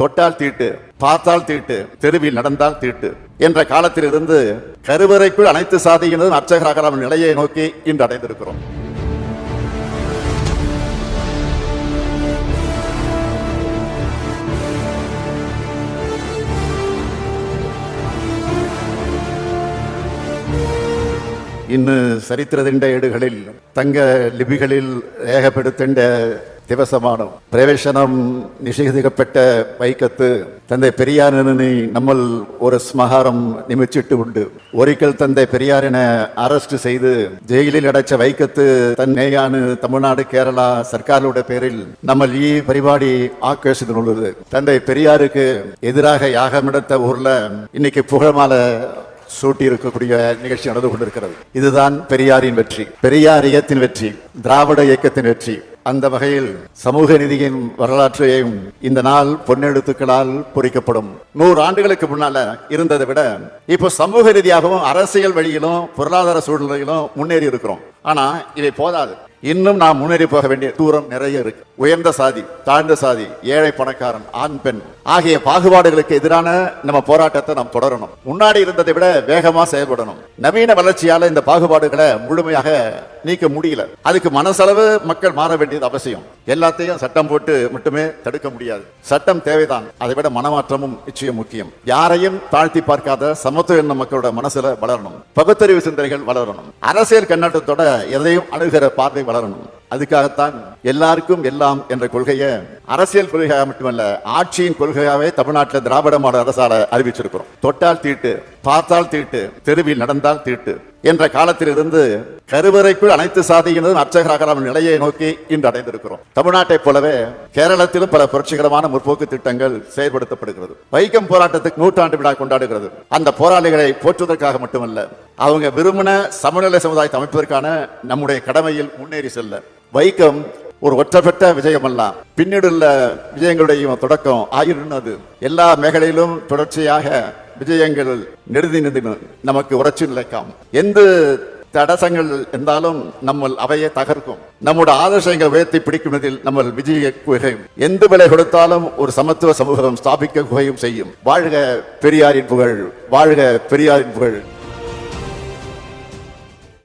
தொட்டால் தீட்டு பார்த்தால் தீட்டு தெருவில் நடந்தால் தீட்டு என்ற காலத்திலிருந்து கருவறைக்குள் அனைத்து சாதியினரும் அர்ச்சகராகலாம் நிலையை நோக்கி இன்று அடைந்திருக்கிறோம் ഇന്ന് ചരിത്രത്തിന്റെ ഏടുകളിൽ തങ്ക ലിപികളിൽ രേഖപ്പെടുത്തേണ്ട ദിവസമാണ് പ്രവേശനം നിഷേധിക്കപ്പെട്ട വൈക്കത്ത് തന്റെ പെരിയാറിനെ നമ്മൾ ഒരു സ്മഹാരം നിമിച്ചിട്ടുണ്ട് ഒരിക്കൽ തന്റെ പെരിയാറിനെ അറസ്റ്റ് ചെയ്ത് ജയിലിൽ അടച്ച വൈക്കത്ത് തന്നെയാണ് തമിഴ്നാട് കേരള സർക്കാരുടെ പേരിൽ നമ്മൾ ഈ പരിപാടി ആഘോഷിച്ചിട്ടുള്ളത് തന്റെ പെരിയാറുക്ക് എതിരാக யாகமெடுத்த ஊர்ல இன்னைக்கு புகழ்மால சூட்டி இருக்கக்கூடிய நிகழ்ச்சி நடந்து கொண்டிருக்கிறது இதுதான் பெரியாரின் வெற்றி பெரியார் இயக்கத்தின் வெற்றி திராவிட இயக்கத்தின் வெற்றி அந்த வகையில் சமூக நீதியின் வரலாற்றையும் இந்த நாள் பொன்னெழுத்துக்களால் பொறிக்கப்படும். நூறு ஆண்டுகளுக்கு முன்னால இருந்ததை விட இப்போ சமூக ரீதியாகவும் அரசியல் வழியிலும் பொருளாதார சூழ்நிலையிலும் முன்னேறி இருக்கிறோம். ஆனா இவை போதாது. இன்னும் நாம் முன்னேறி போக வேண்டிய தூரம் நிறைய இருக்கு. உயர்ந்த சாதி தாழ்ந்த சாதி ஏழை பணக்காரன் ஆண் பெண் ஆகிய பாகுபாடுகளுக்கு எதிரான நம்ம போராட்டத்தை நாம் தொடரணும். முன்னாடி இருந்ததை விட வேகமா செயல்படணும். நவீன வளர்ச்சியால இந்த பாகுபாடுகளை முழுமையாக நீக்க முடியல. அதுக்கு மனசளவு மக்கள் மாற வேண்டியது அவசியம். எல்லாத்தையும் சட்டம் போட்டு மட்டுமே தடுக்க முடியாது. சட்டம் தேவைதான். அதை விட மனமாற்றமும் நிச்சயம் முக்கியம். யாரையும் தாழ்த்தி பார்க்காத சமத்துவ எண்ண மக்களோட மனசுல வளரணும். பகுத்தறிவு சிந்தனைகள் வளரணும். அரசியல் கண்ணோட்டத்தோட எதையும் அணுகிற பார்வை வளரணும். அதுக்காகத்தான் எல்லாருக்கும் எல்லாம் என்ற கொள்கையை அரசியல் கொள்கையாக மட்டுமல்ல ஆட்சியின் கொள்கையாகவே தமிழ்நாட்டில் திராவிட மாடல் அரசால அறிவிச்சிருக்கிறோம். தொட்டால் தீட்டு பார்த்தால் தீட்டு தெருவில் நடந்தால் தீட்டு என்ற காலத்திலிருந்து கருவறைக்குள் அனைத்து சாதியினரும் அர்ச்சகராகலாம் நிலையை நோக்கி இன்று அடைந்திருக்கிறோம். தமிழ்நாட்டைப் போலவே கேரளத்திலும் பல புரட்சிகரமான முற்போக்கு திட்டங்கள் செயல்படுத்தப்படுகிறது. வைக்கம் போராட்டத்துக்கு நூற்றாண்டு விழா கொண்டாடுகிறது. அந்த போராளிகளை போற்றுவதற்காக மட்டுமல்ல அவங்க விரும்பின சமநிலை சமுதாயத்தை அமைப்பதற்கான நம்முடைய கடமையில் முன்னேறி செல்ல வைக்கம் ஒரு ஒற்றப்பட்ட விஜயமல்ல. பின்னீடுள்ள விஜயங்களுடைய தொடக்கம் ஆயிருந்தது. எல்லா மேகலையிலும் தொடர்ச்சியாக விஜயங்கள் நெடுதி நெடுதின நமக்கு உறச்சி நிலைக்காம். எந்த தடசங்கள் இருந்தாலும் நம்ம அவையை தகர்க்கும். நம்முடைய ஆதர்சங்கள் உயர்த்தி பிடிக்குமதில் நம்ம விஜய குகையும். எந்த விலை கொடுத்தாலும் ஒரு சமத்துவ சமூகம் ஸ்தாபிக்க குகையும் செய்யும். வாழ்க பெரியாரின் புகழ் வாழ்க பெரியாரின் புகழ்.